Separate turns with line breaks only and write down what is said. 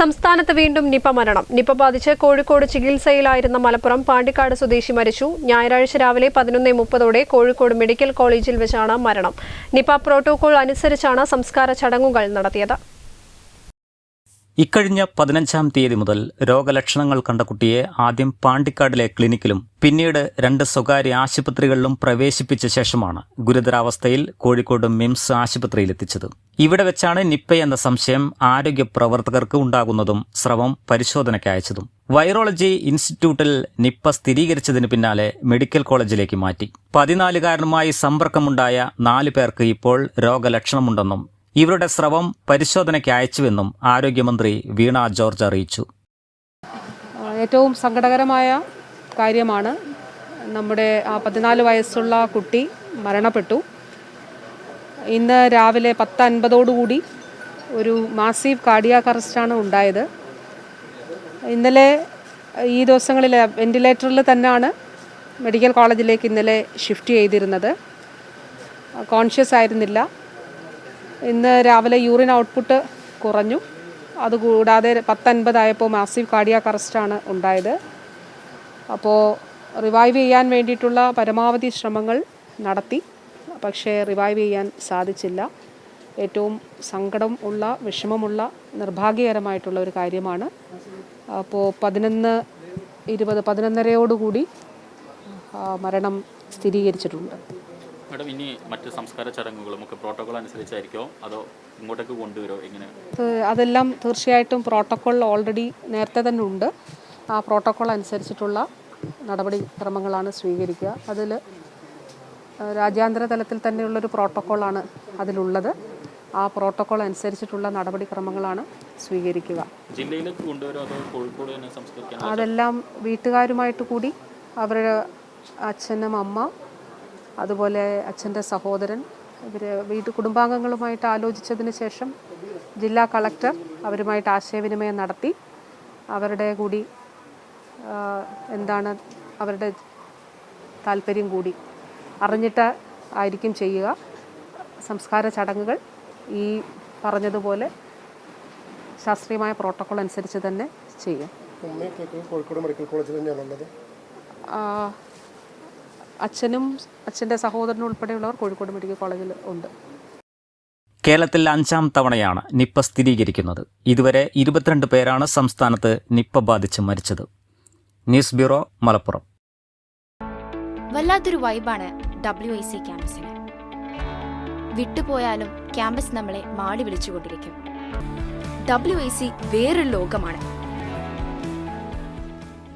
സംസ്ഥാനത്ത് വീണ്ടും നിപ മരണം. നിപ ബാധിച്ച് കോഴിക്കോട് ചികിത്സയിലായിരുന്ന മലപ്പുറം പാണ്ടിക്കാട് സ്വദേശി മരിച്ചു. ഞായറാഴ്ച രാവിലെ പതിനൊന്ന് മുപ്പതോടെ കോഴിക്കോട് മെഡിക്കൽ കോളേജിൽ വെച്ചാണ് മരണം. നിപ പ്രോട്ടോകോൾ അനുസരിച്ചാണ് സംസ്കാര ചടങ്ങുകൾ നടത്തിയത്.
ഇക്കഴിഞ്ഞ പതിനഞ്ചാം തീയതി മുതൽ രോഗലക്ഷണങ്ങൾ കണ്ട കുട്ടിയെ ആദ്യം പാണ്ടിക്കാടിലെ ക്ലിനിക്കിലും പിന്നീട് രണ്ട് സ്വകാര്യ ആശുപത്രികളിലും പ്രവേശിപ്പിച്ച ശേഷമാണ് ഗുരുതരാവസ്ഥയിൽ കോഴിക്കോട് മിംസ് ആശുപത്രിയിലെത്തിച്ചത്. ഇവിടെ വെച്ചാണ് നിപ്പ എന്ന സംശയം ആരോഗ്യ പ്രവർത്തകർക്ക് ഉണ്ടാകുന്നതും സ്രവം പരിശോധനയ്ക്ക് അയച്ചതും. വൈറോളജി ഇൻസ്റ്റിറ്റ്യൂട്ടിൽ നിപ്പ സ്ഥിരീകരിച്ചതിന് പിന്നാലെ മെഡിക്കൽ കോളേജിലേക്ക് മാറ്റി. പതിനാലുകാരനുമായി സമ്പർക്കമുണ്ടായ നാല് പേർക്ക് ഇപ്പോൾ രോഗലക്ഷണമുണ്ടെന്നും ഇവരുടെ സ്രവം പരിശോധനയ്ക്ക് അയച്ചുവെന്നും ആരോഗ്യമന്ത്രി വീണ ജോർജ് അറിയിച്ചു.
ഏറ്റവും സങ്കടകരമായ കാര്യമാണ് നമ്മുടെ ആ പതിനാല് വയസ്സുള്ള കുട്ടി മരണപ്പെട്ടു. ഇന്ന് രാവിലെ പത്ത് അൻപതോടുകൂടി ഒരു മാസീവ് കാർഡിയാക് അറസ്റ്റാണ് ഉണ്ടായത്. ഇന്നലെ ഈ ദിവസങ്ങളിൽ വെന്റിലേറ്ററിൽ തന്നെയാണ് മെഡിക്കൽ കോളേജിലേക്ക് ഇന്നലെ ഷിഫ്റ്റ് ചെയ്തിരുന്നത്. കോൺഷ്യസ് ആയിരുന്നില്ല. ഇന്ന് രാവിലെ യൂറിൻ ഔട്ട്പുട്ട് കുറഞ്ഞു. അതുകൂടാതെ പത്തൻപതായപ്പോൾ മാസീവ് കാർഡിയാക് അറസ്റ്റാണ് ഉണ്ടായത്. അപ്പോൾ റിവൈവ് ചെയ്യാൻ വേണ്ടിയിട്ടുള്ള പരമാവധി ശ്രമങ്ങൾ നടത്തി. പക്ഷേ റിവൈവ് ചെയ്യാൻ സാധിച്ചില്ല. ഏറ്റവും സങ്കടം ഉള്ള വിഷമമുള്ള നിർഭാഗ്യകരമായിട്ടുള്ള ഒരു കാര്യമാണ്. അപ്പോൾ പതിനൊന്ന് ഇരുപത് പതിനൊന്നരയോടുകൂടി മരണം സ്ഥിരീകരിച്ചിട്ടുണ്ട്.
മാഡം ഇനി മറ്റ് സംസ്കാര ചടങ്ങുകളും ഒക്കെ പ്രോട്ടോകോൾ അനുസരിച്ചായിരിക്കോ? അതോ ഇങ്ങോട്ടേക്ക് കൊണ്ടുവരുമോ എങ്ങനെ?
അതെല്ലാം തീർച്ചയായിട്ടും പ്രോട്ടോക്കോൾ ഓൾറെഡി നേരത്തെ തന്നെ ഉണ്ട്. ആ പ്രോട്ടോക്കോൾ അനുസരിച്ചിട്ടുള്ള നടപടിക്രമങ്ങളാണ് സ്വീകരിക്കുക. അതിൽ രാജ്യാന്തര തലത്തിൽ തന്നെയുള്ളൊരു പ്രോട്ടോക്കോളാണ് അതിലുള്ളത്. ആ പ്രോട്ടോക്കോൾ അനുസരിച്ചിട്ടുള്ള നടപടിക്രമങ്ങളാണ് സ്വീകരിക്കുക.
ജില്ലയിലേക്ക്
അതെല്ലാം വീട്ടുകാരുമായിട്ട് കൂടി അവരുടെ അച്ഛനും അമ്മ അതുപോലെ അച്ഛന്റെ സഹോദരൻ ഇവർ വീട്ടു കുടുംബാംഗങ്ങളുമായിട്ട് ആലോചിച്ചതിന് ശേഷം ജില്ലാ കളക്ടർ അവരുമായിട്ട് ആശയവിനിമയം നടത്തി. അവരുടെ കൂടി എന്താണ് അവരുടെ താല്പര്യം കൂടി അറിഞ്ഞിട്ട് ആയിരിക്കും ചെയ്യുക. സംസ്കാര ചടങ്ങുകൾ ഈ പറഞ്ഞതുപോലെ ശാസ്ത്രീയമായ പ്രോട്ടോക്കോൾ അനുസരിച്ച് തന്നെ ചെയ്യും.
കോഴിക്കോട് മെഡിക്കൽ കോളേജിൽ തന്നെയാണുള്ളത്?
അച്ഛനും അച്ഛന്റെ സഹോദരനും ഉൾപ്പെടെയുള്ളവർ കോഴിക്കോട് മെഡിക്കൽ കോളേജിൽ ഉണ്ട്.
കേരളത്തിൽ അഞ്ചാം തവണയാണ് നിപ്പ സ്ഥിരീകരിക്കുന്നത്. ഇതുവരെ ഇരുപത്തിരണ്ട് പേരാണ് സംസ്ഥാനത്ത് നിപ്പ ബാധിച്ച് മരിച്ചത്. News bureau Malappuram.
വല്ലാത്തൊരു വൈബാണ് ഡബ്ല്യു ഐ സി ക്യാമ്പസിന്. വിട്ടുപോയാലും ക്യാമ്പസ് നമ്മളെ മാടി വിളിച്ചുകൊണ്ടിരിക്കും. ഡബ്ല്യു ഐ സി വേറൊരു ലോകമാണ്.